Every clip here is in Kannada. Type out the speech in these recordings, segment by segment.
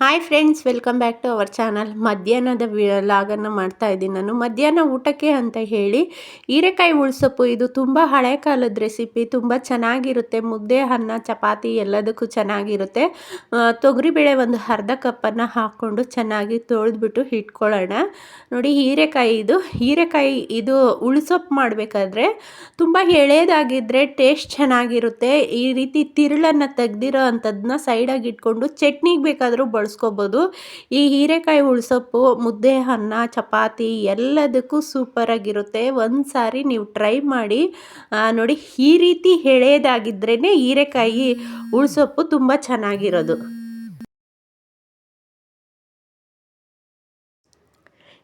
Hi friends welcome back to our channel ಮಧ್ಯಾಹ್ನದ ಲಾಗನ್ನು ಮಾಡ್ತಾ ಇದ್ದೀನಿ ನಾನು. ಮಧ್ಯಾಹ್ನ ಊಟಕ್ಕೆ ಅಂತ ಹೇಳಿ ಹೀರೆಕಾಯಿ ಉಳ್ಸೊಪ್ಪು. ಇದು ತುಂಬ ಹಳೆ ಕಾಲದ ರೆಸಿಪಿ ತುಂಬ ಚೆನ್ನಾಗಿರುತ್ತೆ. ಮುದ್ದೆ, ಅನ್ನ, ಚಪಾತಿ ಎಲ್ಲದಕ್ಕೂ ಚೆನ್ನಾಗಿರುತ್ತೆ. ತೊಗರಿಬೇಳೆ ಒಂದು ಅರ್ಧ ಕಪ್ಪನ್ನು ಹಾಕ್ಕೊಂಡು ಚೆನ್ನಾಗಿ ತೊಳೆದ್ಬಿಟ್ಟು ಇಟ್ಕೊಳ್ಳೋಣ. ನೋಡಿ ಹೀರೆಕಾಯಿ ಇದು. ಹೀರೆಕಾಯಿ ಇದು ಉಳ್ಸೊಪ್ಪು ಮಾಡಬೇಕಾದ್ರೆ ತುಂಬ ಎಳೆದಾಗಿದ್ದರೆ ಟೇಸ್ಟ್ ಚೆನ್ನಾಗಿರುತ್ತೆ. ಈ ರೀತಿ ತಿರುಳನ್ನು ತೆಗ್ದಿರೋ ಅಂಥದ್ದನ್ನ ಸೈಡಾಗಿ ಇಟ್ಕೊಂಡು ಚಟ್ನಿಗೆ ಬೇಕಾದರೂ ಬಳಸ್ಕೋಬೋದು. ಈ ಹೀರೆಕಾಯಿ ಉಳ್ಸೊಪ್ಪು ಮುದ್ದೆ ಅನ್ನ ಚಪಾತಿ ಎಲ್ಲದಕ್ಕೂ ಸೂಪರಾಗಿರುತ್ತೆ ಒಂದು ಸಾರಿ ನೀವು ಟ್ರೈ ಮಾಡಿ ನೋಡಿ ಈ ರೀತಿ ಎಳೆಯದಾಗಿದ್ರೇ ಹೀರೆಕಾಯಿ ಉಳ್ಸೊಪ್ಪು ತುಂಬ ಚೆನ್ನಾಗಿರೋದು.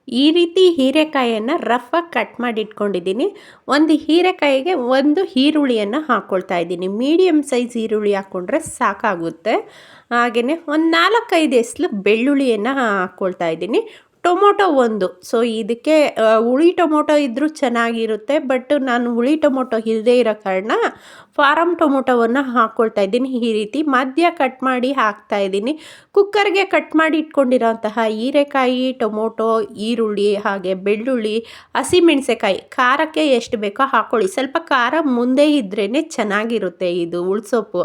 ಈ ರೀತಿ ಹೀರೆಕಾಯಿಯನ್ನು ರಫಾಗಿ ಕಟ್ ಮಾಡಿ ಇಟ್ಕೊಂಡಿದ್ದೀನಿ ಒಂದು ಹೀರೆಕಾಯಿಗೆ ಒಂದು ಈರುಳ್ಳಿಯನ್ನು ಹಾಕ್ಕೊಳ್ತಾ ಇದ್ದೀನಿ. ಮೀಡಿಯಮ್ ಸೈಜ್ ಈರುಳ್ಳಿ ಹಾಕ್ಕೊಂಡ್ರೆ ಸಾಕಾಗುತ್ತೆ. ಹಾಗೆಯೇ ಒಂದು ನಾಲ್ಕೈದು ಎಸ್ಲು ಬೆಳ್ಳುಳ್ಳಿಯನ್ನು ಹಾಕ್ಕೊಳ್ತಾ ಇದ್ದೀನಿ. ಟೊಮೊಟೊ ಒಂದು. ಸೊ ಇದಕ್ಕೆ ಹುಳಿ ಟೊಮೊಟೊ ಇದ್ದರೂ ಚೆನ್ನಾಗಿರುತ್ತೆ ಬಟ್ ನಾನು ಹುಳಿ ಟೊಮೊಟೊ ಇಲ್ಲದೇ ಇರೋ ಕಾರಣ ಫಾರಮ್ ಟೊಮೊಟೊವನ್ನು ಹಾಕ್ಕೊಳ್ತಾ ಇದ್ದೀನಿ. ಈ ರೀತಿ ಮಧ್ಯ ಕಟ್ ಮಾಡಿ ಹಾಕ್ತಾ ಇದ್ದೀನಿ. ಕುಕ್ಕರ್ಗೆ ಕಟ್ ಮಾಡಿ ಇಟ್ಕೊಂಡಿರೋಂತಹ ಹೀರೆಕಾಯಿ, ಟೊಮೊಟೊ, ಈರುಳ್ಳಿ ಹಾಗೆ ಬೆಳ್ಳುಳ್ಳಿ ಹಸಿಮೆಣಸೆಕಾಯಿ ಖಾರಕ್ಕೆ ಎಷ್ಟು ಬೇಕೋ ಹಾಕ್ಕೊಳ್ಳಿ ಸ್ವಲ್ಪ ಖಾರ ಮುಂದೆ ಇದ್ರೇ ಚೆನ್ನಾಗಿರುತ್ತೆ ಇದು ಉಳ್ಸೊಪ್ಪು.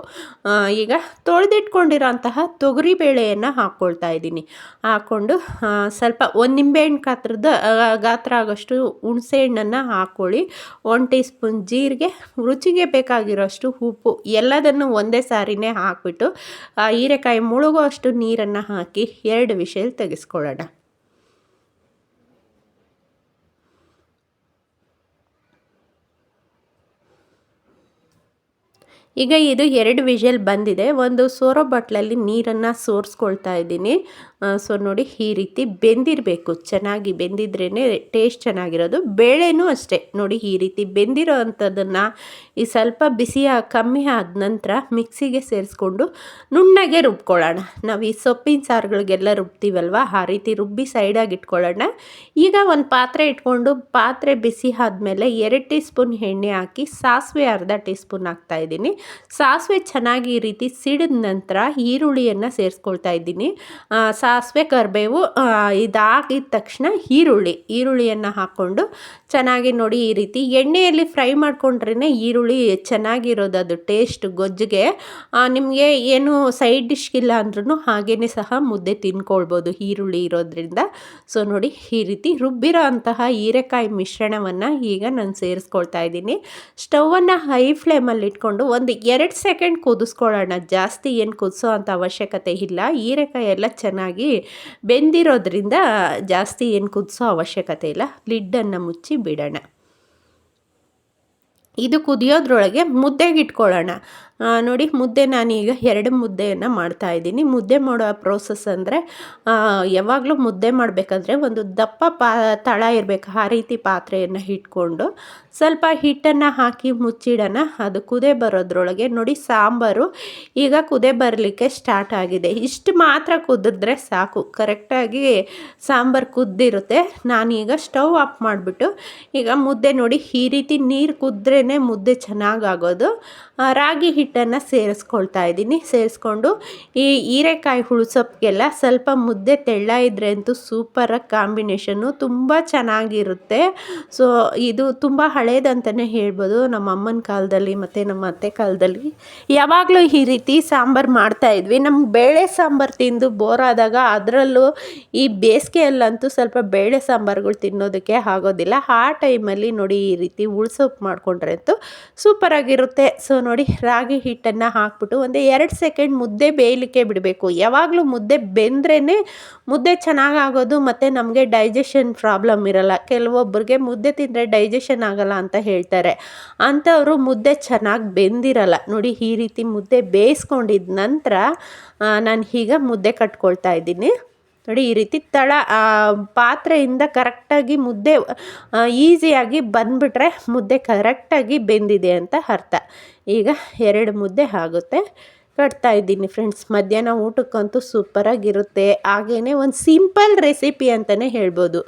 ಈಗ ತೊಳೆದಿಟ್ಕೊಂಡಿರೋಂತಹ ತೊಗರಿಬೇಳೆಯನ್ನು ಹಾಕ್ಕೊಳ್ತಾ ಇದ್ದೀನಿ. ಹಾಕ್ಕೊಂಡು ಸ್ವಲ್ಪ ಒಂದು ನಿಂಬೆಹಣ್ಣು ಗಾತ್ರದ ಗಾತ್ರ ಆಗೋಷ್ಟು ಹುಣಸೆ ಹಣ್ಣನ್ನು ಹಾಕ್ಕೊಳ್ಳಿ ಒನ್ ಟೀ ಸ್ಪೂನ್ ಜೀರಿಗೆ. ರುಚಿಗೆ ಬೇಕಾಗಿರೋಷ್ಟು ಉಪ್ಪು ಎಲ್ಲದನ್ನು ಒಂದೇ ಸಾರಿನೇ ಹಾಕ್ಬಿಟ್ಟು ಹೀರೆಕಾಯಿ ಮುಳುಗೋ ಅಷ್ಟು ನೀರನ್ನು ಹಾಕಿ ಎರಡು ವಿಷಲ್ ತೆಗೆಸ್ಕೊಳ್ಳೋಣ. ಈಗ ಇದು ಎರಡು ವಿಷಲ್ ಬಂದಿದೆ. ಒಂದು ಸೋರೋ ಬಟ್ಲಲ್ಲಿ ನೀರನ್ನು ಸೋರಿಸ್ಕೊಳ್ತಾ ಇದ್ದೀನಿ. ಸೊ ನೋಡಿ ಈ ರೀತಿ ಬೆಂದಿರಬೇಕು. ಚೆನ್ನಾಗಿ ಬೆಂದಿದ್ರೇ ಟೇಸ್ಟ್ ಚೆನ್ನಾಗಿರೋದು. ಬೇಳೆನೂ ಅಷ್ಟೇ. ನೋಡಿ ಈ ರೀತಿ ಬೆಂದಿರೋ ಅಂಥದ್ದನ್ನು ಈ ಸ್ವಲ್ಪ ಬಿಸಿ ಕಮ್ಮಿ ಆದ ನಂತರ ಮಿಕ್ಸಿಗೆ ಸೇರಿಸ್ಕೊಂಡು ನುಣ್ಣಗೆ ರುಬ್ಕೊಳ್ಳೋಣ. ನಾವು ಈ ಸೊಪ್ಪಿನ ಸಾರುಗಳಿಗೆಲ್ಲ ರುಬ್ತೀವಲ್ವ? ಆ ರೀತಿ ರುಬ್ಬಿ ಸೈಡಾಗಿ ಇಟ್ಕೊಳ್ಳೋಣ. ಈಗ ಒಂದು ಪಾತ್ರೆ ಇಟ್ಕೊಂಡು ಪಾತ್ರೆ ಬಿಸಿ ಆದಮೇಲೆ ಎರಡು ಟೀ ಸ್ಪೂನ್ ಎಣ್ಣೆ ಹಾಕಿ ಸಾಸಿವೆ ಅರ್ಧ ಟೀ ಸ್ಪೂನ್ ಹಾಕ್ತಾಯಿದ್ದೀನಿ ಸಾಸಿವೆ ಚೆನ್ನಾಗಿ ಈ ರೀತಿ ಸಿಡಿದ ನಂತರ ಈರುಳ್ಳಿಯನ್ನು ಸೇರಿಸ್ಕೊಳ್ತಾ ಇದ್ದೀನಿ. ಸಾಸಿವೆ ಕರಿಬೇವು ಇದಾಗಿದ ತಕ್ಷಣ ಈರುಳ್ಳಿ. ಈರುಳ್ಳಿಯನ್ನು ಹಾಕ್ಕೊಂಡು ಚೆನ್ನಾಗಿ ನೋಡಿ ಈ ರೀತಿ ಎಣ್ಣೆಯಲ್ಲಿ ಫ್ರೈ ಮಾಡ್ಕೊಂಡ್ರೇ ಈರುಳ್ಳಿ ಚೆನ್ನಾಗಿರೋದು, ಅದು ಟೇಸ್ಟ್ ಗೊಜ್ಜಿಗೆ. ನಿಮಗೆ ಏನು ಸೈಡ್ ಡಿಶ್ ಇಲ್ಲ ಅಂದ್ರೂ ಹಾಗೇ ಸಹ ಮುದ್ದೆ ತಿನ್ಕೊಳ್ಬೋದು ಈರುಳ್ಳಿ ಇರೋದ್ರಿಂದ. ಸೊ ನೋಡಿ ಈ ರೀತಿ ರುಬ್ಬಿರೋ ಅಂತಹ ಹೀರೆಕಾಯಿ ಮಿಶ್ರಣವನ್ನು ಈಗ ನಾನು ಸೇರಿಸ್ಕೊಳ್ತಾ ಇದ್ದೀನಿ. ಸ್ಟವನ್ನು ಹೈ ಫ್ಲೇಮಲ್ಲಿ ಇಟ್ಕೊಂಡು ಒಂದು ಎರಡು ಸೆಕೆಂಡ್ ಕುದಿಸ್ಕೊಳ್ಳೋಣ. ಜಾಸ್ತಿ ಏನು ಕುದಿಸೋ ಅಂಥ ಅವಶ್ಯಕತೆ ಇಲ್ಲ. ಹೀರೆಕಾಯಿ ಎಲ್ಲ ಚೆನ್ನಾಗಿ ಬೆಂದಿರೋದ್ರಿಂದ ಜಾಸ್ತಿ ಏನು ಕುದಿಸೋ ಅವಶ್ಯಕತೆ ಇಲ್ಲ. ಲಿಡ್ಡನ್ನು ಮುಚ್ಚಿ ಬಿಡೋಣ. ಇದು ಕುದಿಯೋದ್ರೊಳಗೆ ಮುದ್ದೆಗೆ ಇಟ್ಕೊಳ್ಳೋಣ. ನೋಡಿ, ಮುದ್ದೆ ನಾನೀಗ ಎರಡು ಮುದ್ದೆಯನ್ನು ಮಾಡ್ತಾ ಇದ್ದೀನಿ. ಮುದ್ದೆ ಮಾಡೋ ಪ್ರೋಸೆಸ್ ಅಂದರೆ ಯಾವಾಗಲೂ ಮುದ್ದೆ ಮಾಡಬೇಕಾದ್ರೆ ಒಂದು ದಪ್ಪ ಪಾ, ತಳ ಇರಬೇಕು, ಆ ರೀತಿ ಪಾತ್ರೆಯನ್ನು ಇಟ್ಕೊಂಡು ಸ್ವಲ್ಪ ಹಿಟ್ಟನ್ನು ಹಾಕಿ ಮುಚ್ಚಿಡೋಣ. ಅದು ಕುದೇ ಬರೋದ್ರೊಳಗೆ ನೋಡಿ, ಸಾಂಬಾರು ಈಗ ಕುದೇ ಬರಲಿಕ್ಕೆ ಸ್ಟಾರ್ಟ್ ಆಗಿದೆ. ಇಷ್ಟು ಮಾತ್ರ ಕುದಿದ್ರೆ ಸಾಕು. ಕರೆಕ್ಟಾಗಿ ಸಾಂಬಾರು ಕುದ್ದಿರುತ್ತೆ. ನಾನೀಗ ಸ್ಟವ್ ಆಫ್ ಮಾಡಿಬಿಟ್ಟು ಈಗ ಮುದ್ದೆ ನೋಡಿ, ಈ ರೀತಿ ನೀರು ಕುದ್ರೇ ಮುದ್ದೆ ಚೆನ್ನಾಗಾಗೋದು ರಾಗಿ ಹಿಟ್ಟನ್ನು ಸೇರಿಸ್ಕೊಳ್ತಾ ಇದ್ದೀನಿ. ಸೇರಿಸ್ಕೊಂಡು ಈ ಹೀರೆಕಾಯಿ ಹುಳ್ಸೊಪ್ಪಿಗೆಲ್ಲ ಸ್ವಲ್ಪ ಮುದ್ದೆ ತೆಳ್ಳ ಇದ್ರೆ ಅಂತೂ ಸೂಪರಾಗಿ ಕಾಂಬಿನೇಷನ್ನು ತುಂಬ ಚೆನ್ನಾಗಿರುತ್ತೆ. ಸೊ, ಇದು ತುಂಬ ಹಳೇದಂತಲೇ ಹೇಳ್ಬೋದು. ನಮ್ಮ ಅಮ್ಮನ ಕಾಲದಲ್ಲಿ ಮತ್ತು ನಮ್ಮ ಅತ್ತೆ ಕಾಲದಲ್ಲಿ ಯಾವಾಗಲೂ ಈ ರೀತಿ ಸಾಂಬಾರು ಮಾಡ್ತಾಯಿದ್ವಿ ನಮ್ಗೆ ಬೇಳೆ ಸಾಂಬಾರು ತಿಂದು ಬೋರಾದಾಗ ಅದರಲ್ಲೂ ಈ ಬೇಸಿಗೆಯಲ್ಲಂತೂ ಸ್ವಲ್ಪ ಬೇಳೆ ಸಾಂಬಾರುಗಳು ತಿನ್ನೋದಕ್ಕೆ ಆಗೋದಿಲ್ಲ. ಆ ಟೈಮಲ್ಲಿ ನೋಡಿ ಈ ರೀತಿ ಉಳ್ಸೊಪ್ಪು ಮಾಡಿಕೊಂಡ್ರೆ ಅಂತೂ ಸೂಪರಾಗಿರುತ್ತೆ ಸೊ, ನೋಡಿ ರಾಗಿ ಹಿಟ್ಟನ್ನು ಹಾಕ್ಬಿಟ್ಟು ಒಂದು ಎರಡು ಸೆಕೆಂಡ್ ಮುದ್ದೆ ಬೇಯಲಿಕ್ಕೆ ಬಿಡಬೇಕು. ಯಾವಾಗಲೂ ಮುದ್ದೆ ಬೆಂದ್ರೇ ಮುದ್ದೆ ಚೆನ್ನಾಗಾಗೋದು ಮತ್ತು ನಮಗೆ ಡೈಜೆಷನ್ ಪ್ರಾಬ್ಲಮ್ ಇರಲ್ಲ. ಕೆಲವೊಬ್ಬರಿಗೆ ಮುದ್ದೆ ತಿಂದರೆ ಡೈಜೆಷನ್ ಆಗಲ್ಲ ಅಂತ ಹೇಳ್ತಾರೆ. ಅಂಥವರು ಮುದ್ದೆ ಚೆನ್ನಾಗಿ ಬೆಂದಿರಲ್ಲ. ನೋಡಿ ಈ ರೀತಿ ಮುದ್ದೆ ಬೇಯಿಸ್ಕೊಂಡಿದ ನಂತರ ನಾನು ಈಗ ಮುದ್ದೆ ಕಟ್ಕೊಳ್ತಾ ಇದ್ದೀನಿ. ನೋಡಿ, ಈ ರೀತಿ ತಳ ಪಾತ್ರೆಯಿಂದ ಕರೆಕ್ಟಾಗಿ ಮುದ್ದೆ ಈಸಿಯಾಗಿ ಬಂದುಬಿಟ್ರೆ ಮುದ್ದೆ ಕರೆಕ್ಟಾಗಿ ಬೆಂದಿದೆ ಅಂತ ಅರ್ಥ. ಈಗ ಎರಡು ಮುದ್ದೆ ಆಗುತ್ತೆ. ಕಟ್ತಾ ಇದ್ದೀನಿ ಫ್ರೆಂಡ್ಸ್. ಮಧ್ಯಾಹ್ನ ಊಟಕ್ಕಂತೂ ಸೂಪರಾಗಿರುತ್ತೆ. ಹಾಗೇ ಒಂದು ಸಿಂಪಲ್ ರೆಸಿಪಿ ಅಂತಲೇ ಹೇಳ್ಬೋದು.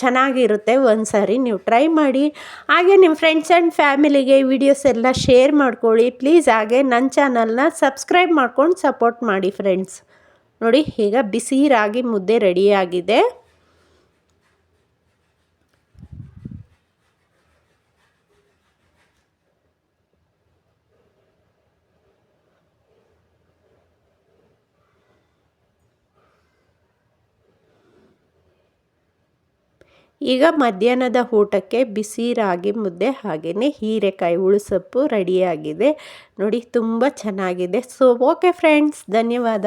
ಚೆನ್ನಾಗಿರುತ್ತೆ. ಒಂದು ಸಾರಿ ನೀವು ಟ್ರೈ ಮಾಡಿ. ಹಾಗೆ ನಿಮ್ಮ ಫ್ರೆಂಡ್ಸ್ ಆ್ಯಂಡ್ ಫ್ಯಾಮಿಲಿಗೆ ವಿಡಿಯೋಸ್ ಎಲ್ಲ ಶೇರ್ ಮಾಡ್ಕೊಳ್ಳಿ. ಪ್ಲೀಸ್ ಹಾಗೆ ನನ್ನ ಚಾನಲ್ನ ಸಬ್ಸ್ಕ್ರೈಬ್ ಮಾಡ್ಕೊಂಡು ಸಪೋರ್ಟ್ ಮಾಡಿ ಫ್ರೆಂಡ್ಸ್. ನೋಡಿ, ಈಗ ಬಿಸಿ ರಾಗಿ ಮುದ್ದೆ ರೆಡಿಯಾಗಿದೆ. ಈಗ ಮಧ್ಯಾಹ್ನದ ಊಟಕ್ಕೆ ಬಿಸಿ ರಾಗಿ ಮುದ್ದೆ ಹಾಗೆಯೇ ಹೀರೆಕಾಯಿ ಉಳುಸೊಪ್ಪು ರೆಡಿಯಾಗಿದೆ. ನೋಡಿ, ತುಂಬ ಚೆನ್ನಾಗಿದೆ. ಸೊ ಓಕೆ ಫ್ರೆಂಡ್ಸ್ ಧನ್ಯವಾದ.